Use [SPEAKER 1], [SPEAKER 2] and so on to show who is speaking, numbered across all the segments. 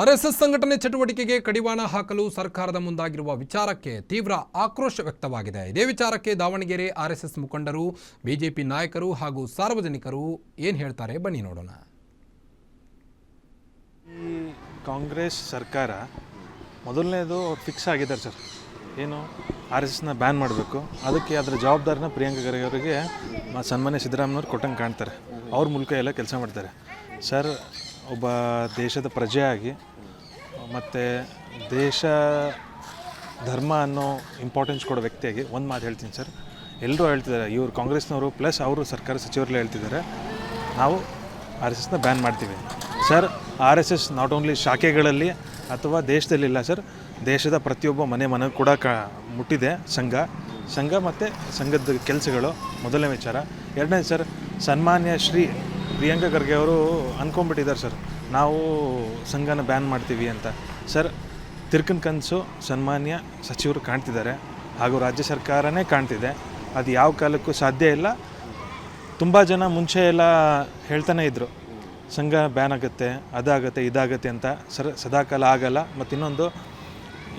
[SPEAKER 1] RSS ಸಂಘಟನೆ ಚಟುವಟಿಕೆಗೆ ಕಡಿವಾಣ ಹಾಕಲು ಸರ್ಕಾರದ ಮುಂದಾಗಿರುವ ವಿಚಾರಕ್ಕೆ ತೀವ್ರ ಆಕ್ರೋಶ ವ್ಯಕ್ತವಾಗಿದೆ. ಇದೇ ವಿಚಾರಕ್ಕೆ ದಾವಣಗೆರೆ ಆರ್ಎಸ್ಎಸ್ ಮುಖಂಡರು, ಬಿಜೆಪಿ ನಾಯಕರು ಹಾಗೂ ಸಾರ್ವಜನಿಕರು ಏನು ಹೇಳ್ತಾರೆ ಬನ್ನಿ ನೋಡೋಣ.
[SPEAKER 2] ಈ ಕಾಂಗ್ರೆಸ್ ಸರ್ಕಾರ ಮೊದಲನೇದು ಫಿಕ್ಸ್ ಆಗಿದ್ದಾರೆ ಸರ್. ಏನು ಆರ್ ಎಸ್ ಎಸ್ನ ಬ್ಯಾನ್ ಮಾಡಬೇಕು. ಅದಕ್ಕೆ ಅದರ ಜವಾಬ್ದಾರಿನ ಪ್ರಿಯಾಂಕಾ ಖರ್ಗೆ ಅವರಿಗೆ ಸನ್ಮಾನ್ಯ ಸಿದ್ದರಾಮಯ್ಯವ್ರು ಕೊಟ್ಟಂಗೆ ಕಾಣ್ತಾರೆ. ಅವ್ರ ಮೂಲಕ ಎಲ್ಲ ಕೆಲಸ ಮಾಡ್ತಾರೆ. ಸರ್ ಒಬ್ಬ ದೇಶದ ಪ್ರಜೆಯಾಗಿ, ಮತ್ತು ದೇಶ ಧರ್ಮ ಅನ್ನೋ ಇಂಪಾರ್ಟೆನ್ಸ್ ಕೊಡೋ ವ್ಯಕ್ತಿಯಾಗಿ ಒಂದು ಮಾತು ಹೇಳ್ತೀನಿ ಸರ್. ಎಲ್ಲರೂ ಹೇಳ್ತಿದ್ದಾರೆ, ಇವರು ಕಾಂಗ್ರೆಸ್ನವರು ಪ್ಲಸ್ ಅವರು ಸರ್ಕಾರ ಸಚಿವರಲ್ಲೇ ಹೇಳ್ತಿದ್ದಾರೆ. ನಾವು ಆರ್ ಎಸ್ ಎಸ್ನ ಬ್ಯಾನ್ ಮಾಡ್ತೀವಿ. Sir R S S not only ಶಾಖೆಗಳಲ್ಲಿ ಅಥವಾ ದೇಶದಲ್ಲಿ ಇಲ್ಲ ಸರ್ ದೇಶದ ಪ್ರತಿಯೊಬ್ಬ ಮನೆ ಮನೆ ಕೂಡ ಕ, ಮುಟ್ಟಿದೆ ಸಂಘ. ಸಂಘ ಮತ್ತು ಸಂಘದ ಕೆಲಸಗಳು ಮೊದಲನೇ ವಿಚಾರ. ಎರಡನೇ ಸರ್ ಸನ್ಮಾನ್ಯ ಶ್ರೀ ಪ್ರಿಯಾಂಕ ಖರ್ಗೆ ಅವರು ಅಂದ್ಕೊಂಡ್ಬಿಟ್ಟಿದ್ದಾರೆ ಸರ್. ನಾವು ಸಂಘನ ಬ್ಯಾನ್ ಮಾಡ್ತೀವಿ ಅಂತ. ಸರ್, ತಿರ್ಕನ್ ಕನಸು, ಸನ್ಮಾನ್ಯ ಸಚಿವರು ಕಾಣ್ತಿದ್ದಾರೆ. ಹಾಗೂ ರಾಜ್ಯ ಸರ್ಕಾರನೇ ಕಾಣ್ತಿದೆ. ಅದು ಯಾವ ಕಾಲಕ್ಕೂ ಸಾಧ್ಯ ಇಲ್ಲ. ತುಂಬ ಜನ ಮುಂಚೆ ಎಲ್ಲ ಹೇಳ್ತಾನೆ ಇದ್ದರು ಸಂಘ ಬ್ಯಾನ್ ಆಗುತ್ತೆ, ಅದಾಗುತ್ತೆ, ಇದಾಗುತ್ತೆ ಅಂತ. ಸರ್, ಸದಾಕಾಲ ಆಗಲ್ಲ. ಮತ್ತು ಇನ್ನೊಂದು,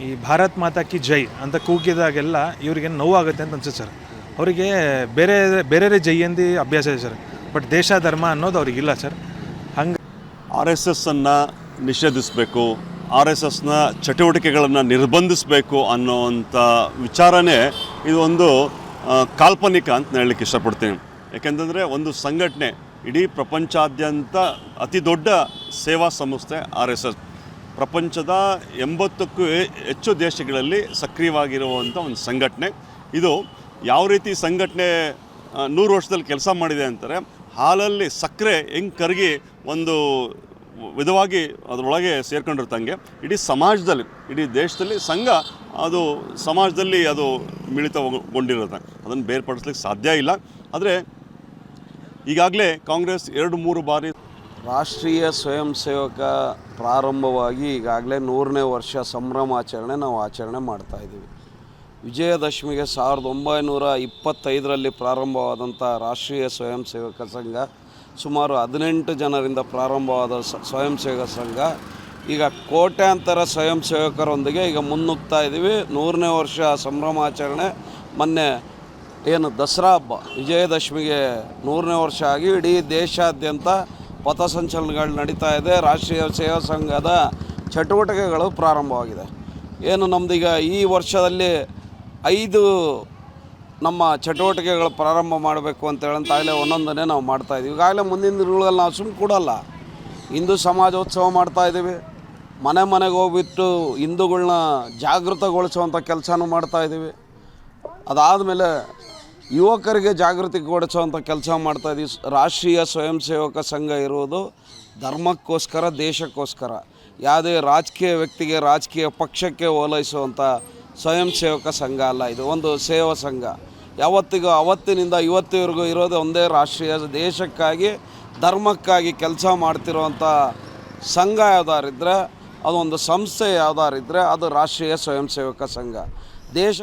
[SPEAKER 2] ಈ ಭಾರತ್ ಮಾತಾ ಕಿ ಜೈ ಅಂತ ಕೂಗಿದಾಗೆಲ್ಲ ಇವರಿಗೆ ನೋವಾಗುತ್ತೆ ಅಂತ ಅನ್ಸುತ್ತೆ ಸರ್. ಅವರಿಗೆ ಬೇರೆ ಬೇರೆ ಜೈ ಎಂದಿ ಅಭ್ಯಾಸ ಇದೆ ಸರ್. ಬಟ್ ದೇಶ ಧರ್ಮ ಅನ್ನೋದು ಅವ್ರಿಗಿಲ್ಲ, ಸರ್. ಹಂಗೆ
[SPEAKER 3] ಆರ್ ಎಸ್ ಎಸ್ಸನ್ನು ನಿಷೇಧಿಸಬೇಕು, ಆರ್ ಎಸ್ ಎಸ್ನ ಚಟುವಟಿಕೆಗಳನ್ನು ನಿರ್ಬಂಧಿಸಬೇಕು ಅನ್ನೋವಂಥ ವಿಚಾರನೇ ಇದು ಒಂದು ಕಾಲ್ಪನಿಕ ಅಂತ ಹೇಳಲಿಕ್ಕೆ ಇಷ್ಟಪಡ್ತೀನಿ. ಯಾಕೆಂತಂದರೆ ಒಂದು ಸಂಘಟನೆ, ಇಡೀ ಪ್ರಪಂಚಾದ್ಯಂತ ಅತಿ ದೊಡ್ಡ ಸೇವಾ ಸಂಸ್ಥೆ ಆರ್ ಎಸ್ ಎಸ್. ಪ್ರಪಂಚದ ಎಂಬತ್ತಕ್ಕೂ ಹೆಚ್ಚು ದೇಶಗಳಲ್ಲಿ ಸಕ್ರಿಯವಾಗಿರುವಂಥ ಒಂದು ಸಂಘಟನೆ. ಇದು ಯಾವ ರೀತಿ ಸಂಘಟನೆ ನೂರು ವರ್ಷದಲ್ಲಿ ಕೆಲಸ ಮಾಡಿದೆ ಅಂತಾರೆ ಹಾಲಲ್ಲಿ ಸಕ್ಕರೆ ಹೆಂಗೆ ಕರಗಿ ಒಂದು ವಿಧವಾಗಿ ಅದರೊಳಗೆ ಸೇರ್ಕೊಂಡಿರ್ತಂಗೆ, ಇಡೀ ಸಮಾಜದಲ್ಲಿ, ಇಡೀ ದೇಶದಲ್ಲಿ ಸಂಘ ಅದು ಸಮಾಜದಲ್ಲಿ ಅದು ಮಿಳಿತಗೊಂಡಿರುತ್ತೆ. ಅದನ್ನು ಬೇರ್ಪಡಿಸ್ಲಿಕ್ಕೆ ಸಾಧ್ಯ ಇಲ್ಲ. ಆದರೆ ಈಗಾಗಲೇ ಕಾಂಗ್ರೆಸ್ ಎರಡು ಮೂರು ಬಾರಿ
[SPEAKER 4] ರಾಷ್ಟ್ರೀಯ ಸ್ವಯಂ ಸೇವಕ ಪ್ರಾರಂಭವಾಗಿ ಈಗಾಗಲೇ ನೂರನೇ ವರ್ಷ ಸಂಭ್ರಮಾಚರಣೆ ನಾವು ಆಚರಣೆ ಮಾಡ್ತಾ ಇದ್ದೀವಿ. ವಿಜಯದಶಮಿಗೆ ಸಾವಿರದ ಒಂಬೈನೂರ ಇಪ್ಪತ್ತೈದರಲ್ಲಿ ಪ್ರಾರಂಭವಾದಂಥ ರಾಷ್ಟ್ರೀಯ ಸ್ವಯಂ ಸೇವಕ ಸಂಘ, ಸುಮಾರು ಹದಿನೆಂಟು ಜನರಿಂದ ಪ್ರಾರಂಭವಾದ ಸ್ವಯಂ ಸೇವಕ ಸಂಘ. ಈಗ ಕೋಟ್ಯಾಂತರ ಸ್ವಯಂ ಸೇವಕರೊಂದಿಗೆ ಈಗ ಮುನ್ನುಗ್ತಾ ಇದ್ದೀವಿ. ನೂರನೇ ವರ್ಷ ಸಂಭ್ರಮಾಚರಣೆ. ಮೊನ್ನೆ ಏನು ದಸರಾ ಹಬ್ಬ, ವಿಜಯದಶಮಿಗೆ ನೂರನೇ ವರ್ಷ ಆಗಿ ಇಡೀ ದೇಶಾದ್ಯಂತ ಪಥಸಂಚಲನಗಳು ನಡೀತಾ ಇದೆ. ರಾಷ್ಟ್ರೀಯ ಸೇವಾ ಸಂಘದ ಚಟುವಟಿಕೆಗಳು ಪ್ರಾರಂಭವಾಗಿದೆ. ಏನು ನಮ್ಮದೀಗ ಈ ವರ್ಷದಲ್ಲಿ ಐದು ನಮ್ಮ ಚಟುವಟಿಕೆಗಳು ಪ್ರಾರಂಭ ಮಾಡಬೇಕು ಅಂತ ಹೇಳಂತಾಗಲೇ ಒಂದೊಂದನ್ನೇ ನಾವು ಮಾಡ್ತಾಯಿದ್ದೀವಿ ಈಗಾಗಲೇ ಮುಂದಿನ ದಿನಗಳಲ್ಲಿ ನಾವು ಸುಮ್ಮನೆ ಕೊಡಲ್ಲ. ಹಿಂದೂ ಸಮಾಜೋತ್ಸವ ಮಾಡ್ತಾ ಇದ್ದೀವಿ. ಮನೆ ಮನೆಗೆ ಹೋಗ್ಬಿಟ್ಟು ಹಿಂದೂಗಳನ್ನ ಜಾಗೃತಗೊಳಿಸುವಂಥ ಕೆಲಸನೂ ಮಾಡ್ತಾ ಇದ್ದೀವಿ. ಅದಾದಮೇಲೆ ಯುವಕರಿಗೆ ಜಾಗೃತಿಗೊಳಿಸುವಂಥ ಕೆಲಸ ಮಾಡ್ತಾ ಇದ್ದೀವಿ. ರಾಷ್ಟ್ರೀಯ ಸ್ವಯಂ ಸೇವಕ ಸಂಘ ಇರುವುದು ಧರ್ಮಕ್ಕೋಸ್ಕರ, ದೇಶಕ್ಕೋಸ್ಕರ. ಯಾವುದೇ ರಾಜಕೀಯ ವ್ಯಕ್ತಿಗೆ ರಾಜಕೀಯ ಪಕ್ಷಕ್ಕೆ ಓಲೈಸುವಂಥ ಸ್ವಯಂ ಸೇವಕ ಸಂಘ ಅಲ್ಲ ಇದು, ಒಂದು ಸೇವಾ ಸಂಘ. ಯಾವತ್ತಿಗೂ ಅವತ್ತಿನಿಂದ ಇವತ್ತಿವರೆಗೂ ಇರೋದು ಒಂದೇ ರಾಷ್ಟ್ರೀಯ ದೇಶಕ್ಕಾಗಿ, ಧರ್ಮಕ್ಕಾಗಿ ಕೆಲಸ ಮಾಡ್ತಿರುವಂಥ ಸಂಘ ಯಾವ್ದಾರಿದ್ರೆ, ಅದೊಂದು ಸಂಸ್ಥೆ ಯಾವ್ದಾರಿದ್ದರೆ ಅದು ರಾಷ್ಟ್ರೀಯ ಸ್ವಯಂ ಸೇವಕ ಸಂಘ. ದೇಶ